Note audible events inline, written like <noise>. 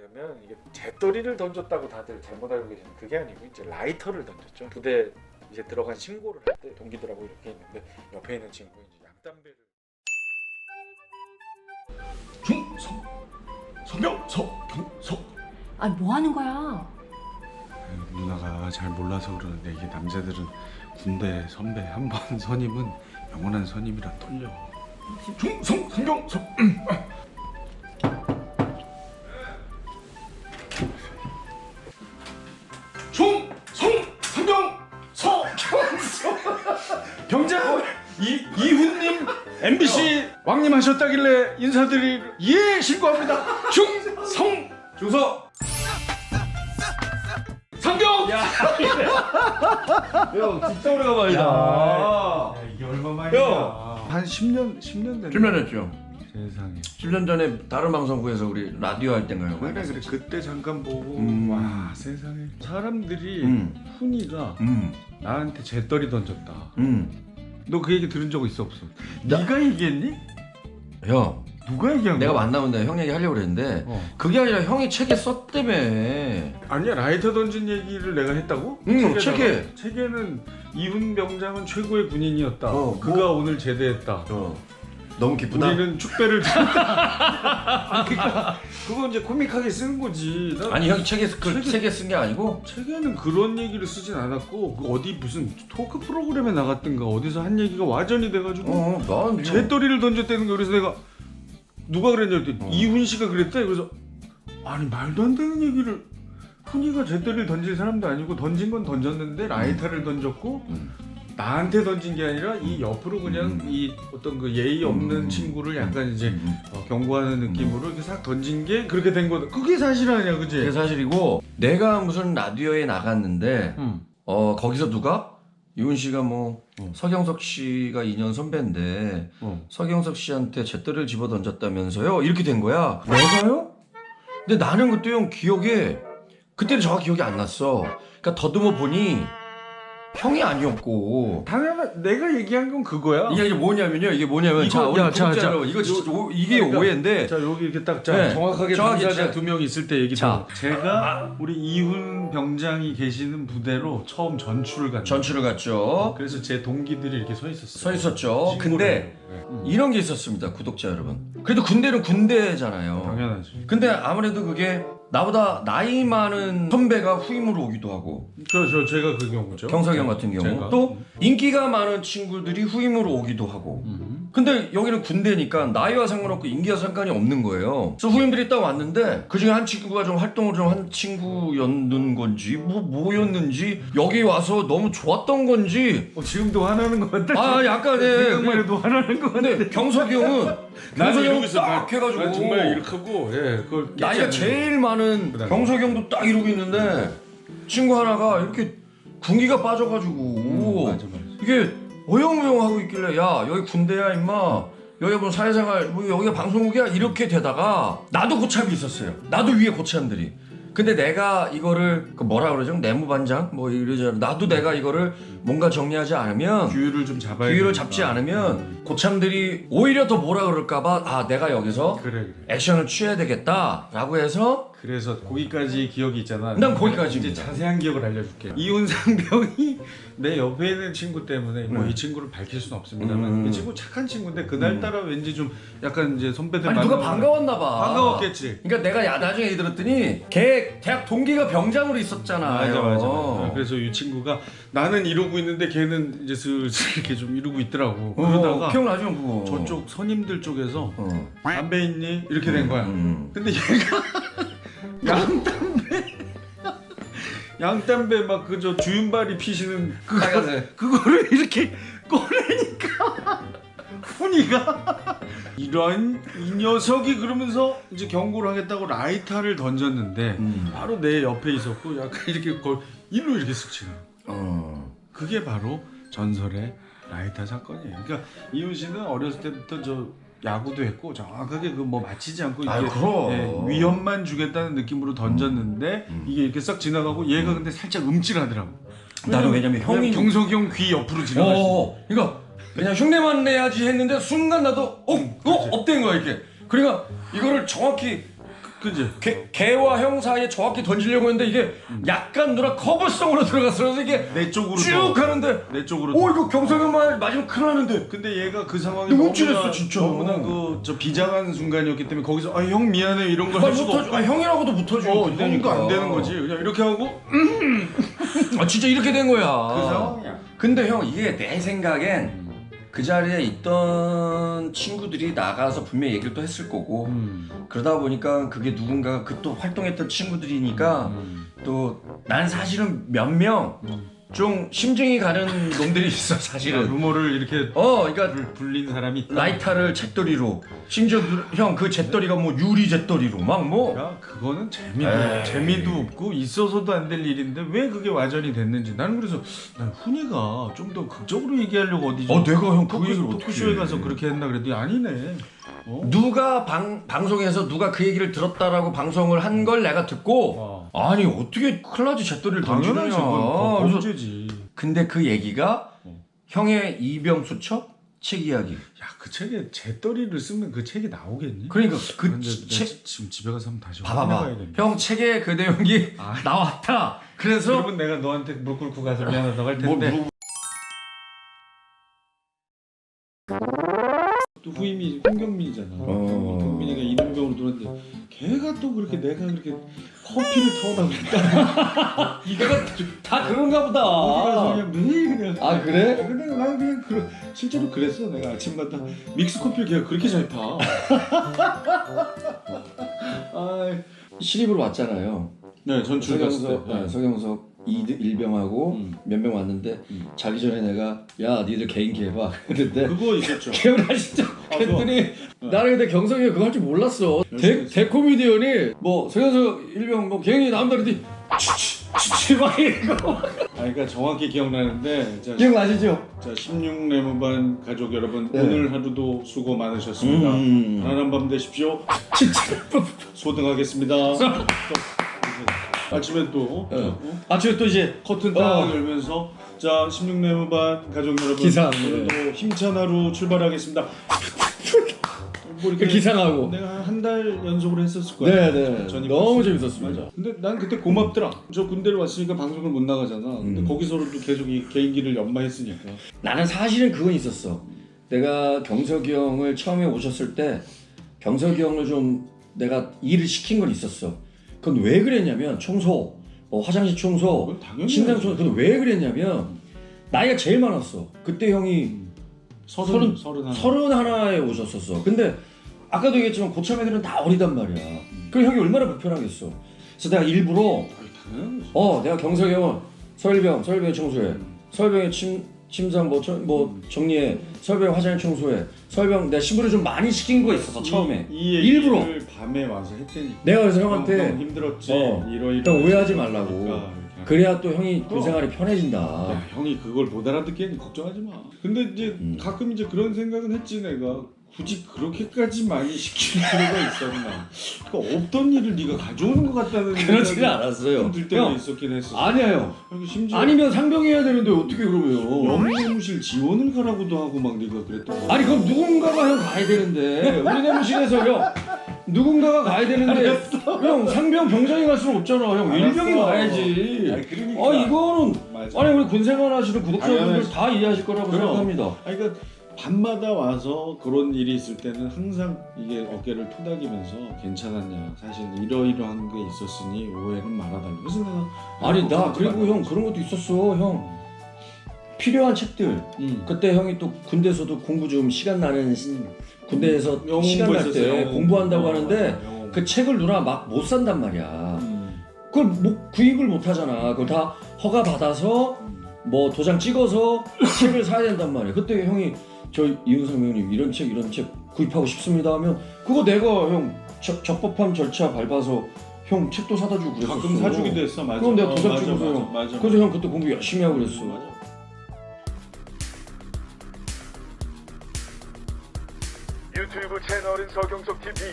하려면 이게 재떨이를 던졌다고 다들 잘못 알고 계시는 그게 아니고 이제 라이터를 던졌죠. 부대 이제 들어간 신고를 할 때 동기들하고 이렇게 있는데 옆에 있는 친구 이제 양담배를 중성 성경 서경석 아니 뭐 하는 거야? 누나가 잘 몰라서 그러는데 이게 남자들은 군대 선배 한 번 <laughs> 선임은 영원한 선임이라 떨려 중성 성경 석 병장 이 이훈님 MBC 왕님 하셨다길래 인사드릴 예 신고합니다 중성 중서 성경 형 진짜 오래간만이다 야, 이게 얼마 만이야? 형! 한 10년 10년 됐네. 10년 했죠 세상에. 10년 전에 다른 방송국에서 우리 라디오 할 때인가요? 그래 그래 그때 잠깐 보고 음. 와 세상에 사람들이 음. 훈이가 음, 나한테 재떨이 던졌다. 음. 너 그 얘기 들은 적 있어 없어? 네가 얘기했니? 형 누가 얘기한 내가 거야? 만나면 내가 형 얘기 하려고 그랬는데 어. 그게 아니라 형이 책에 썼다며 아니야 라이터 던진 얘기를 내가 했다고? 응, 책에다가? 책에. 책에는 이훈 병장은 최고의 군인이었다. 어, 그가 오늘 제대했다. 어. 너무 기쁘다 우리는 축배를 줬다. <laughs> 그러니까 그거 이제 코믹하게 쓰는 거지. 나 아니 형이 책에, 그 책에- 책에 쓴 게 아니고 책에는 그런 얘기를 쓰진 않았고 그 어디 무슨 토크 프로그램에 나갔든가 어디서 한 얘기가 와전이 돼가지고 어난 재떨이를 던졌다는 거 그래서 내가 누가 그랬냐 그랬더니 어. 이훈 씨가 그랬대 그래서 아니 말도 안 되는 얘기를 훈이가 재떨이를 던질 사람도 아니고 던진 건 던졌는데 라이터를 던졌고 음. 나한테 던진 게 아니라 이 옆으로 그냥 음. 이 어떤 그 예의 없는 음. 친구를 약간 이제 음. 어, 경고하는 느낌으로 이렇게 싹 던진 게 그렇게 된 거다 그게 사실 아니야 그지? 그게 사실이고 내가 무슨 라디오에 나갔는데 응. 어 거기서 누가 이훈 씨가 뭐 어. 서경석 씨가 2년 선배인데 어. 서경석 씨한테 잿더리를 집어 던졌다면서요 이렇게 된 거야 내가요? 근데 나는 그때 형 기억에 그때는 정확히 기억이 안 났어 그러니까 더듬어 보니 형이 아니었고 당연한 내가 얘기한 건 그거야. 이게 이게 뭐냐면요 이게 뭐냐면 이거, 자 우리 야, 자, 구독자 자. 여러분 이거 진짜 오, 이게 그러니까, 오해인데 자 여기 이렇게 딱 자, 네. 정확하게 정확히 자- 두명 있을 때 얘기 자. 자 제가 우리 이훈 병장이 계시는 부대로 처음 전출을 갔죠. 전출을 갔죠 그래서 제 동기들이 이렇게 서 있었어요. 서 있었죠 근데. 네. 음. 이런 게 있었습니다 구독자 여러분 그래도 군대는 군대잖아요 당연하지. 근데 아무래도 그게 나보다 나이 많은 선배가 후임으로 오기도 하고 저, 저 제가 그 경우죠. 경석이 형 같은 경우 제가. 또 인기가 많은 친구들이 후임으로 오기도 하고 음. 근데 여기는 군대니까 나이와 상관없고 인기와 상관이 없는 거예요 그래서 후임들이 딱 왔는데 그 중에 한 친구가 좀 활동을 좀 한 친구였는 건지 뭐 뭐였는지 여기 와서 너무 좋았던 건지 어, 지금도 화나는 것 같다. 아 약간 생각만 예 해도 화나는 것 같아. 근데 경석이 형은 <laughs> 난 경석이 이러고 형은 있어. 딱 해가지고 난 정말 이렇게 하고 예 그걸 깨지 나이가 않는 제일 많은 그다음에. 경석이 형도 딱 이러고 있는데 친구 하나가 이렇게 군기가 빠져가지고 음, 맞아 맞아. 이게 어영부영 하고 있길래 야 여기 군대야 임마. 여기 뭐 사회생활 뭐 여기가 방송국이야? 이렇게 되다가 나도 고참이 있었어요. 나도 위에 고참들이. 근데 내가 이거를 그 뭐라 그러죠? 내무반장? 뭐 이러잖아. 나도 내가 이거를 뭔가 정리하지 않으면 규율을 좀 잡아야 규율을 되니까. 잡지 않으면 고참들이 오히려 더 뭐라 그럴까봐 아 내가 여기서 그래 그래. 액션을 취해야 되겠다라고 해서 그래서 거기까지 기억이 있잖아. 난 거기까지입니다. 이제 자세한 기억을 알려줄게. 이훈상 병이 내 옆에 있는 친구 때문에 뭐 네. 이 친구를 밝힐 수는 없습니다만 음. 이 친구 착한 친구인데 그날따라 왠지 좀 약간 이제 선배들 아니 누가 반가웠나 봐 반가웠겠지. 그러니까 내가 야 나중에 얘기 들었더니 걔 대학 동기가 병장으로 있었잖아 맞아 맞아 맞아. 그래서 이 친구가 나는 이러고 있는데 걔는 이제 슬슬 이렇게 좀 이러고 있더라고. 그러다가 어, 기억나죠 그거 저쪽 선임들 쪽에서 어. 담배 있니 이렇게 된 거야. 음. 근데 얘가 양담배 양담배 막 그저 주윤발이 피시는 그거 빨간색. 그거를 이렇게 꺼내니까 훈이가 이런 이 녀석이 그러면서 이제 경고를 하겠다고 라이터를 던졌는데 음. 바로 내 옆에 있었고 약간 이렇게 걸 일로 이렇게 쓱 치는 거야. 어. 그게 바로 전설의 라이터 사건이에요. 그러니까 이훈 씨는 어렸을 때부터 저 야구도 했고 정확하게 그뭐 맞히지 않고 이게 아유, 그럼. 예, 위험만 주겠다는 느낌으로 던졌는데 음. 이게 이렇게 싹 지나가고 얘가 근데 살짝 음찔하더라고. 나는 왜냐면 형이- 경석이 형 귀 옆으로 지나갔어. 어, 그러니까 그냥 흉내만 내야지 했는데 순간 나도 어, 어, 업된 거야 이렇게. 그러니까 이거를 정확히 그지? 개, 개와 형 사이에 정확히 던지려고 했는데 이게 약간 누나 커버성으로 들어갔어. 그래서 이게 내 쪽으로 쭉 더. 가는데 내 쪽으로 오 더. 이거 경성형 말 맞으면 큰일 나는데 근데 얘가 그 상황이 너무 움찔했어, 진짜. 너무나 그저 비장한 순간이었기 때문에 거기서 아 형 미안해 이런 걸 아, 할 못하죠. 없고 아, 형이라고도 못하죠. 어. 형도 안 되는 거지 그냥 이렇게 하고 <laughs> 아 진짜 이렇게 된 거야. 그 상황이야 근데 형 이게 내 생각엔 그 자리에 있던 친구들이 나가서 분명히 얘기를 또 했을 거고 음. 그러다 보니까 그게 누군가 그 또 활동했던 친구들이니까 음. 또난 사실은 몇명 좀 심증이 가는 놈들이 있어 사실은 루머를 이렇게 어 그러니까 불, 불린 사람이 있다 라이터를 잿더리로 심지어 형 그 잿더리가 뭐 유리 잿더리로 막뭐 야 그거는 재미도 에이. 재미도 없고 있어서도 안 될 일인데 왜 그게 와전이 됐는지 나는 그래서 난 훈이가 좀 더 극적으로 얘기하려고 어디 좀 어, 내가 형그 토크, 얘기를 어떻게 토크쇼에 해. 가서 그렇게 했나 그랬더니 아니네 어? 누가 방, 방송에서 누가 그 얘기를 들었다라고 방송을 한 걸 내가 듣고 어. 아니 어떻게 클라지 잿더리를 당연하지 던지느냐 그건 그래서 범죄지. 근데 그 얘기가 어. 형의 이병수첩 책 이야기. 야 그 책에 재떨이를 쓰면 그 책이 나오겠니? 그러니까 그 근데 내책 지- 지금 집에 가서 한번 다시 봐봐봐 확인해봐야겠네 형 책에 그 내용이 아. 나왔다. 그래서 그러면 내가 너한테 물 꿇고 가서 미안하다고 할뭘 텐데. 물어보 또 후임이 홍경민이잖아. 어. 경민이가 이등병으로 들었는데 걔가 또 그렇게 내가 그렇게 커피를 타오라 그랬다. 이가 다 그런가 보다 그냥 매일 그냥. 아, 그래? 어, 근데 나 그냥 그 실제로 그랬어. 내가 아침마다 믹스 커피를 걔가 그렇게 잘 타. 아, 신입으로 왔잖아요 네 전출 갔을 서경석 때. 네, 서경석 이 일병하고 음. 몇명 왔는데 음. 자기 전에 내가 야 니들 개인기 해봐 <laughs> 그랬는데 그거 있었죠. <laughs> 기억나시죠? 아, 그랬더니 나는 근데 경성이가 그거 할 줄 몰랐어 대. 대코미디언이 뭐 서경석 일병 뭐 개인기 나온다 그랬더니 치치치치 막 이러고 <laughs> 아, 그러니까 정확히 기억나는데 자, 기억나시죠? 자 16내무반 가족 여러분 네. 오늘 하루도 수고 많으셨습니다. 음. 편안한 밤 되십시오. 소등하겠습니다. 또 아침에 또 네. 어? 아침에 또 이제 커튼 딱 어. 열면서 자 16내무반 가족 여러분 기상, 오늘도 힘찬 하루 출발하겠습니다. 뭐그 기상하고 내가 한 달 연속으로 했었을 거야. 네네 전입 너무. 재밌었습니다 맞아. 근데 난 그때 고맙더라. 저 군대를 왔으니까 방송을 못 나가잖아. 근데 음. 거기서도 계속 이 개인기를 연마했으니까. 나는 사실은 그건 있었어. 내가 경석이 형을 처음에 오셨을 때 경석이 형을 좀 내가 일을 시킨 건 있었어. 그건 왜 그랬냐면 청소, 뭐 화장실 청소, 그건 당연히 침상. 청소. 그건 왜 그랬냐면 나이가 제일 많았어. 그때 형이 서른 서른- 서른 하나. 서른 하나에 오셨었어. 근데 아까도 얘기했지만 고참 애들은 다 어리단 말이야. 그럼 형이 얼마나 불편하겠어. 그래서 내가 일부러 아니, 당연한 거지. 어 내가 경석이 형은 설병 설병 청소해 설병의 침 침상 뭐, 저- 뭐 정리해. 설병 화장실 청소해. 설병 내가 신부를 좀 많이 시킨 거 있었어 처음에. 이, 얘기를 일부러. 밤에 와서 했더니 내가 그래서 형, 형한테 형 힘들었지. 어, 이러 이러 형 오해하지 말라고. 그러니까. 그래야 또 형이 군 어. 생활이 야, 편해진다. 형이 그걸 못 알아듣겠니 걱정하지 마. 근데 이제 음. 가끔 이제 그런 생각은 했지 내가 굳이 그렇게까지 많이 시킬 필요가 있었나. 그러니까 없던 일을 네가 가져오는 것 같다는 생각이 않았어요 들 때가 형 있었긴 했어. 형 여기 심지어 아니면 상병해야 되는데 어떻게 그러면 영무실 지원을 가라고도 하고 막 네가 그랬던 거. 아니 그럼 누군가가 형 가야 되는데 우리 내무실에서 형 누군가가 가야 되는데 형 상병 병장이 갈 수는 없잖아 형 알았어. 일병이 가야지 아니, 그러니까. 아 이거는 맞아. 아니 우리 군생활 하시는 구독자분들 당연하지. 다 이해하실 거라고 그럼. 생각합니다. 아니, 그러니까 밤마다 와서 그런 일이 있을 때는 항상 이게 어깨를 토닥이면서 괜찮았냐 사실 이러이러한 게 있었으니 오해는 말아달라 그래서 내가 아니 나 그리고 형 그런 것도 있었어 형 필요한 책들 응. 그때 형이 또 군대에서도 공부 좀 시간 나는 시- 군대에서 영어 시간 날 공부했었어요, 때 영어 공부한다고 공부. 하는데 어, 영어 그 책을 누나 막 못 산단 말이야. 음. 그걸 뭐 구입을 못 하잖아. 그걸 다 허가 받아서 음. 뭐 도장 찍어서 책을 사야 된단 말이야. 그때 형이 저 이은상 배우님 이런 책 이런 책 구입하고 싶습니다 하면 그거 내가 형 적, 적법한 절차 밟아서 형 책도 사다 주고 그랬었어. 가끔 사주기도 했어 맞아 그럼 내가 어, 도장 맞아, 찍어서 맞아, 맞아, 그래서 형 그때 공부 열심히 하고 그랬어. 맞아. 유튜브 채널인 서경석 TV